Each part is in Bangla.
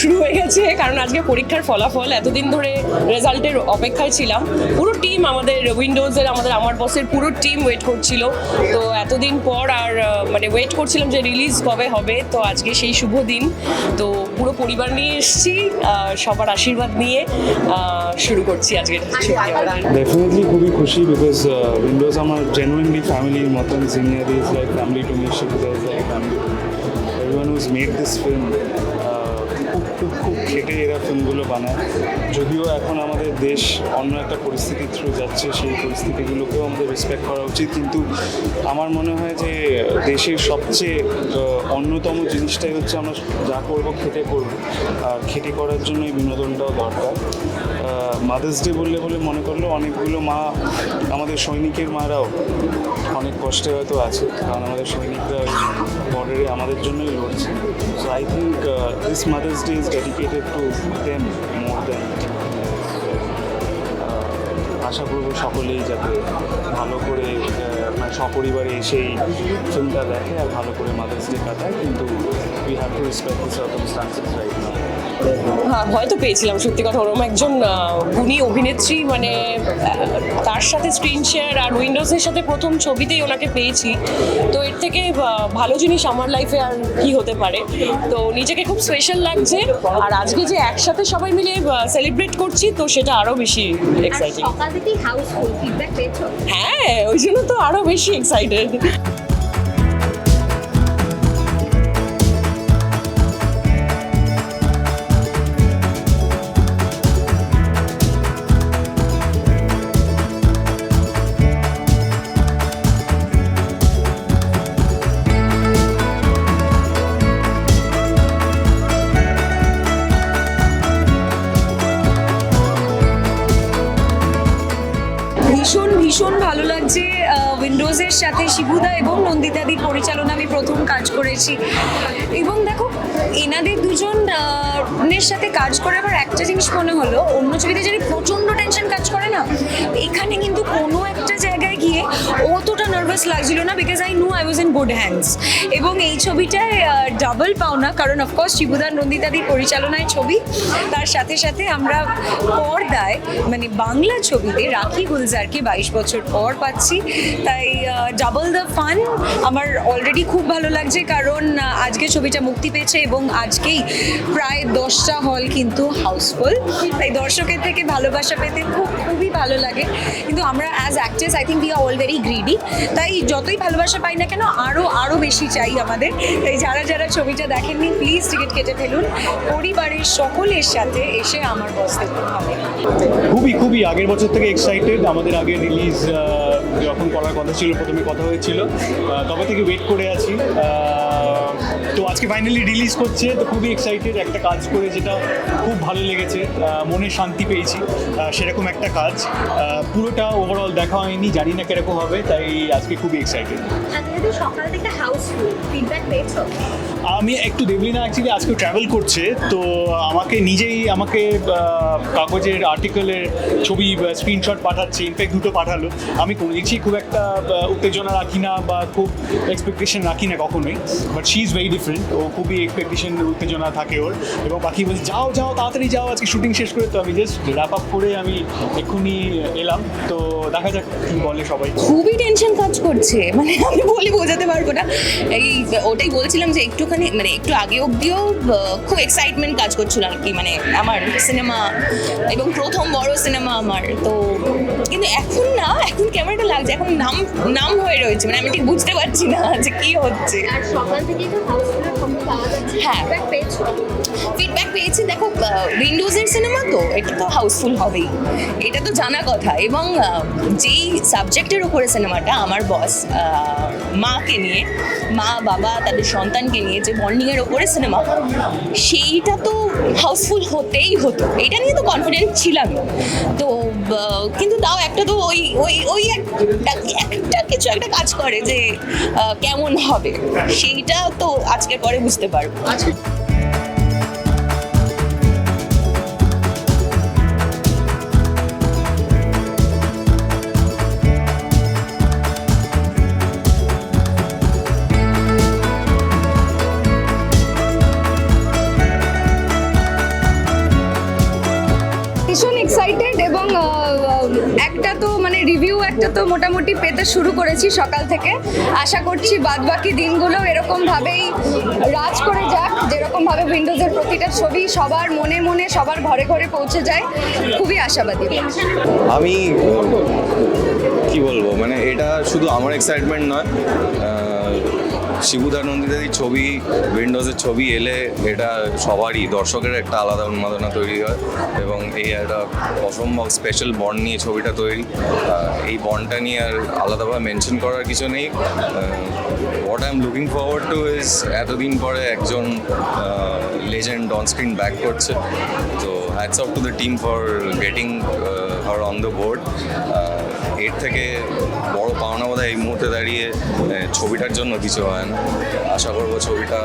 শুরু হয়ে গেছে, কারণ আজকে পরীক্ষার ফলাফল, এতদিন ধরে রেজাল্টের অপেক্ষায় ছিলাম। পুরো টিম আমাদের উইন্ডোজের, আমাদের আমার বসের পুরো টিম ওয়েট করছিল। তো এতদিন পর আর মানে ওয়েট করছিলাম যে রিলিজ কবে হবে, তো আজকে সেই শুভ দিন। তো পুরো পরিবার নিয়ে এসেছি সবার আশীর্বাদ নিয়ে শুরু করছি আজকে সত্যি ডেফিনেটলি খুবই খুশি বিকজ উইন্ডোজ আমার জেনুইনলি ফ্যামিলির মতন senior is like family to me is like family everyone who's made this film খুব খুব খুব খেটে এরা ফিল্মগুলো বানায়। যদিও এখন আমাদের দেশ অন্য একটা পরিস্থিতির থ্রু যাচ্ছে, সেই পরিস্থিতিগুলোকেও আমাদের রেসপেক্ট করা উচিত। কিন্তু আমার মনে হয় যে দেশের সবচেয়ে অন্যতম জিনিসটাই হচ্ছে আমরা যা করব, খেটে করব। আর খেটে করার জন্যই বিনোদনটাও দরকার। মাদার্স ডে বললে বলে মনে করল অনেকগুলো মা আমাদের সৈনিকের মারাও অনেক কষ্টে হয়তো আছে কারণ আমাদের সৈনিকরা বর্ডারে আমাদের জন্যই লড়ছে। So I think this Mother's Day is dedicated to them more than আশা করব সকলেই যাতে ভালো করে আহ, আপনার সপরিবারে এসেই ফিল্মটা দেখে আর ভালো করে মাদার্স ডে কাটায় কিন্তু হ্যাঁ ভয় তো পেয়েছিলাম সত্যি কথা ওরম একজন গুণী অভিনেত্রী মানে তার সাথে স্ক্রিন শেয়ার আর উইন্ডোজের সাথে প্রথম ছবিতেই ওনাকে পেয়েছি। তো এর থেকে ভালো জিনিস আমার লাইফে আর কি হতে পারে। তো নিজেকে খুব স্পেশাল লাগছে। আর আজকে যে একসাথে সবাই মিলে সেলিব্রেট করছি তো সেটা আরও বেশি এক্সাইটিং হ্যাঁ ওই জন্য তো আরও বেশি এক্সাইটেড ভীষণ ভালো লাগছে উইন্ডোজের সাথে শিবুদা এবং নন্দিতাদির পরিচালনা আমি প্রথম কাজ করেছি। এবং দেখো এনাদের দুজন আহ, এর সাথে কাজ করে আমার একটা জিনিস মনে হলো অন্য ছবিতে যদি প্রচণ্ড টেনশন কাজ করে না এখানে কিন্তু কোনো একটা জায়গায় লাগছিল না because I know I was in good hands এবং এই ছবিটায় ডাবল পাওনা কারণ অফকোর্স শিবুদার নন্দিতাদির পরিচালনায় ছবি। তার সাথে সাথে আমরা পর্দায় মানে বাংলা ছবিতে রাখি গুলজারকে বাইশ বছর পর পাচ্ছি। তাই ডাবল দ্য ফান আমার অলরেডি খুব ভালো লাগছে, কারণ আজকে ছবিটা মুক্তি পেয়েছে এবং আজকেই প্রায় দশটা হল কিন্তু হাউসফুল তাই দর্শকের থেকে ভালোবাসা পেতে খুব, খুবই ভালো লাগে। কিন্তু আমরা as actress I think we are all very greedy তাই যতই ভালোবাসা পাই না কেন আরও আরও বেশি চাই আমাদের। তাই যারা যারা ছবিটা দেখেননি প্লিজ টিকিট কেটে ফেলুন। পরিবারের সকলের সাথে এসে আমার বস দেখতে হবে। খুবই খুবই আগের বছর থেকে এক্সাইটেড আমাদের আগে রিলিজ যখন করার কথা ছিল, প্রথমে কথা হয়েছিল। তবে থেকে ওয়েট করে আছি। তো আজকে ফাইনালি রিলিজ করছে, তো খুবই এক্সাইটেড একটা কাজ করে যেটা খুব ভালো লেগেছে। মনে শান্তি পেয়েছি। সেরকম একটা কাজ। পুরোটা ওভারঅল দেখা হয়নি, জানি না কীরকম হবে, তাই আজকে খুবই এক্সাইটেড যেহেতু সকাল থেকে হাউসফুল ফিডব্যাক পেয়েছ? আমি একটু দেবলিনা অ্যাকচুয়ালি আজকে ট্রাভেল করছে, তো আমাকে নিজেই, আমাকে কাগজের আর্টিকেলের ছবি স্ক্রিনশট পাঠাচ্ছে ইনফ্যাক্ট দুটো পাঠালো। আমি কোনো কিছুই খুব একটা উত্তেজনা রাখি না বা খুব এক্সপেকটেশন রাখি না কখনোই but she is very different ও খুবই এক্সপেকটেশন উত্তেজনা থাকে ওর। এবং বাকি বলছে, যাও যাও, তাড়াতাড়ি যাও, আজকে শুটিং শেষ করে তো আমি জাস্ট র্যাপ আপ করে আমি এক্ষুনি এলাম। তো দেখা যাক কী বলে সবাই। খুবই টেনশন কাজ করছে। মানে আমি বলি বোঝাতে পারব না। এই, ওটাই বলছিলাম যে একটুখানি মানে একটু আগে অবধিও আহ, খুব এক্সাইটমেন্ট কাজ করছিল আর কি মানে আমার সিনেমা এবং প্রথম বড় সিনেমা আমার। তো কিন্তু এখন না এখন ক্যামেরাটা লাগছে এখন নাম নাম হয়ে রয়েছে মানে আমি ঠিক বুঝতে পারছি না যে কি হচ্ছে। হ্যাঁ। ফিডব্যাক পেয়েছি? দেখো উইন্ডোজের সিনেমা তো এটা তো হাউসফুল হবেই। এটা তো জানা কথা। এবং যেই সাবজেক্টের উপরে সিনেমাটা আমার বস মাকে নিয়ে মা বাবা তাদের সন্তানকে নিয়ে যে বন্ডিংয়ের ওপরে সিনেমা সেইটা তো হাউসফুল হতেই হতো। এটা নিয়ে তো কনফিডেন্ট ছিলাম। তো কিন্তু তাও একটা তো ওই ওই ওই একটা একটা কিছু একটা কাজ করে যে কেমন হবে? সেইটা তো আজকের পরে বুঝতে পারব। আজকে ফিডব্যাকটা তো মোটামুটি পেতে শুরু করেছি সকাল থেকে। আশা করছি বাদ বাকি দিনগুলো এরকমভাবেই রাজ করে যাক, যেরকমভাবে উইন্ডোজের প্রতিটা ছবি সবার মনে মনে সবার ঘরে ঘরে পৌঁছে যায়, খুবই আশাবাদী। আমি কি বলব? মানে এটা শুধু আমার এক্সাইটমেন্ট নয় শিবুদা নন্দিতাদির ছবি উইন্ডোজের ছবি এলে এটা সবারই, দর্শকের একটা আলাদা উন্মাদনা তৈরি হয় এবং এই একটা অসম্ভব স্পেশাল বন্ড নিয়ে ছবিটা তৈরি। এই বন্ডটা নিয়ে আর আলাদাভাবে মেনশন করার কিছু নেই। What I am looking forward to is এতদিন পরে একজন লেজেন্ড অন স্ক্রিন ব্যাক করছে। তো hats off to the team for getting her on the board এর থেকে বড় পাওনা বোধ এই মুহূর্তে দাঁড়িয়ে ছবিটার জন্য কিছু হয় না। আশা করব ছবিটা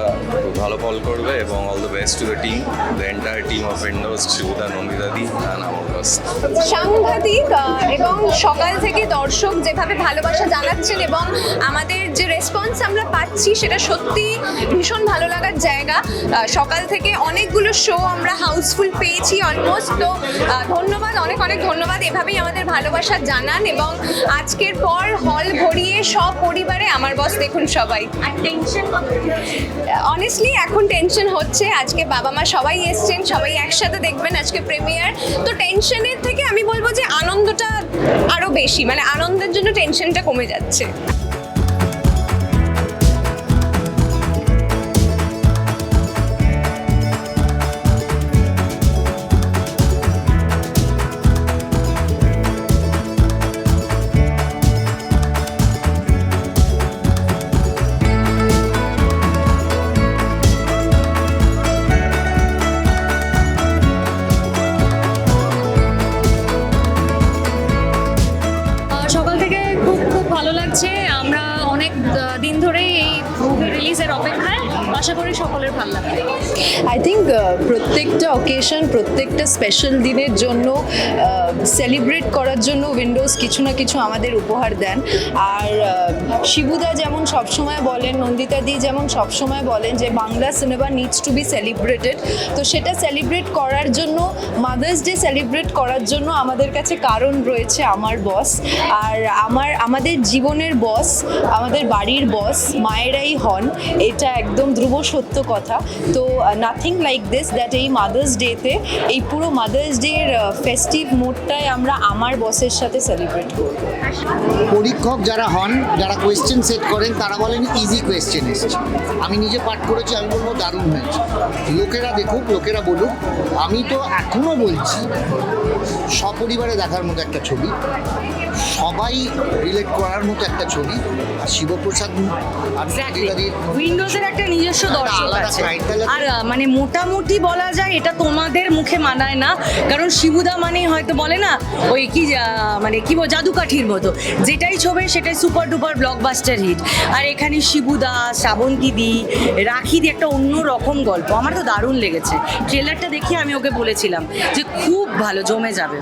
ভালো ফল করবে এবং all the best to the team the entire team of Windows শিবুদা নন্দিদাদি and আমার সাংঘাতিক এবং সকাল থেকে দর্শক যেভাবে ভালোবাসা জানাচ্ছেন এবং আমাদের যে রেসপন্স আমরা পাচ্ছি, সেটা সত্যি ভীষণ ভালো লাগার জায়গা। সকাল থেকে অনেকগুলো শো আমরা হাউসফুল পেয়েছি অলমোস্ট তো ধন্যবাদ, অনেক অনেক ধন্যবাদ। এভাবেই আমাদের ভালোবাসা জানান এবং আজকের পর হল ভরিয়ে সব পরিবারে আমার বস দেখুন সবাই। আর টেনশন অনেস্টলি এখন টেনশন হচ্ছে আজকে বাবা মা সবাই এসছেন সবাই একসাথে দেখবেন আজকে প্রিমিয়ার তো টেনশনের থেকে আমি বলব যে আনন্দটা আরও বেশি মানে আনন্দের জন্য টেনশনটা কমে যাচ্ছে। watch করি সকলের ভালো লাগবে। আই থিঙ্ক প্রত্যেকটা অকেশন প্রত্যেকটা স্পেশাল দিনের জন্য সেলিব্রেট করার জন্য উইন্ডোজ কিছু না কিছু আমাদের উপহার দেন। আর আহ, শিবুদা যেমন সবসময় বলেন নন্দিতা দি যেমন সবসময় বলেন যে Bangla cinema needs to be celebrated তো সেটা সেলিব্রেট করার জন্য মাদার্স ডে সেলিব্রেট করার জন্য আমাদের কাছে কারণ রয়েছে আমার বস আর আমার আমাদের জীবনের বস আমাদের বাড়ির বস মায়েরাই হন। এটা একদম ধ্রুব সত্য কথা। তো নাথিং লাইক দিস দ্যাট এই মাদার্স ডেতে এই পুরো মাদার্স ডের ফেস্টিভ মোডটাই আমরা আমার বসের সাথে সেলিব্রেট করব। পরীক্ষক যারা হন, যারা কোয়েশ্চেন সেট করেন, তারা বলেন ইজি কোয়েশ্চেন এসেছে আমি নিজে পাঠ করেছি, আমি বলব দারুণ হয়েছে। লোকেরা দেখুক, লোকেরা বলুক, আমি তো এখনও বলছি, সপরিবারে দেখার মতো একটা ছবি। সবাই রিলেট করার মতো একটা ছবি আর শিবপ্রসাদ উইন্ডোজের একটা নিজস্ব দর্শক আছে। আর মানে মোটামুটি বলা যায় এটা তোমাদের মুখে মানায় না কারণ শিবুদা মানে হয়তো বলে না ওই কি মানে কি বল জাদুকাঠির মতো। যেটাই ছবি সেটাই সুপার ডুপার ব্লকবাস্টার হিট আর এখানে শিবুদা রাখি দি একটা অন্য রকম গল্প। আমার তো দারুণ লেগেছে। ট্রেলারটা দেখে আমি ওকে বলেছিলাম যে খুব ভালো জমে যাবে।